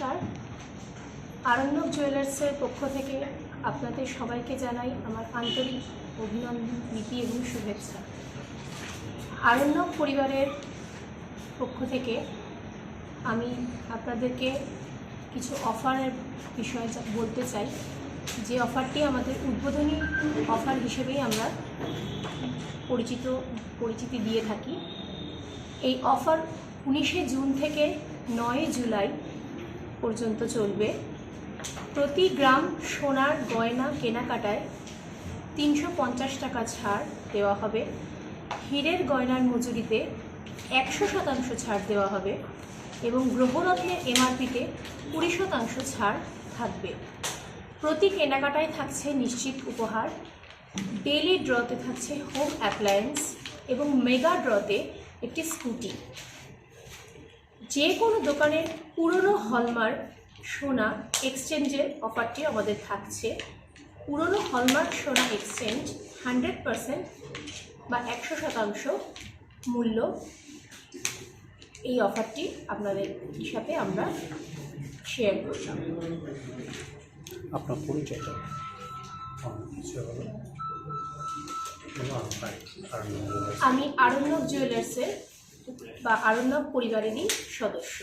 নমস্কার। আরণ্যক জুয়েলার্সের পক্ষ থেকে আপনাদের সবাইকে জানাই আমার আন্তরিক অভিনন্দন নীতি এবং শুভেচ্ছা। আরণ্যক পরিবারের পক্ষ থেকে আমি আপনাদেরকে কিছু অফারের বিষয়ে বলতে চাই। যে অফারটি আমাদের উদ্বোধনী অফার হিসেবেই আমরা পরিচিত, পরিচিতি দিয়ে থাকি। এই অফার উনিশে জুন থেকে নয় জুলাই পর্যন্ত চলবে। প্রতি গ্রাম সোনার গয়না কেনাকাটায় তিনশো পঞ্চাশ টাকা ছাড় দেওয়া হবে। হীরের গয়নার মজুরিতে একশো শতাংশ ছাড় দেওয়া হবে এবং গ্রহরত্নের এমআরপিতে কুড়ি শতাংশ ছাড় থাকবে। প্রতি কেনাকাটায় থাকছে নিশ্চিত উপহার। ডেলি ড্রতে থাকছে হোম অ্যাপ্লায়েন্স এবং মেগা ড্রতে একটি স্কুটি। যে কোনো দোকানের পুরনো হলমার্ক সোনা এক্সচেঞ্জের অফারটি আমাদের থাকছে। পুরনো হলমার্ক সোনা এক্সচেঞ্জ হান্ড্রেড পারসেন্ট বা একশো শতাংশ মূল্য। এই অফারটি আপনাদের সাথে আমরা শেয়ার করলাম আপনার পরিচয়টা? আমি আরণ্যক জুয়েলার্সের বা আরণ্যক পরিবারেরই সদস্য।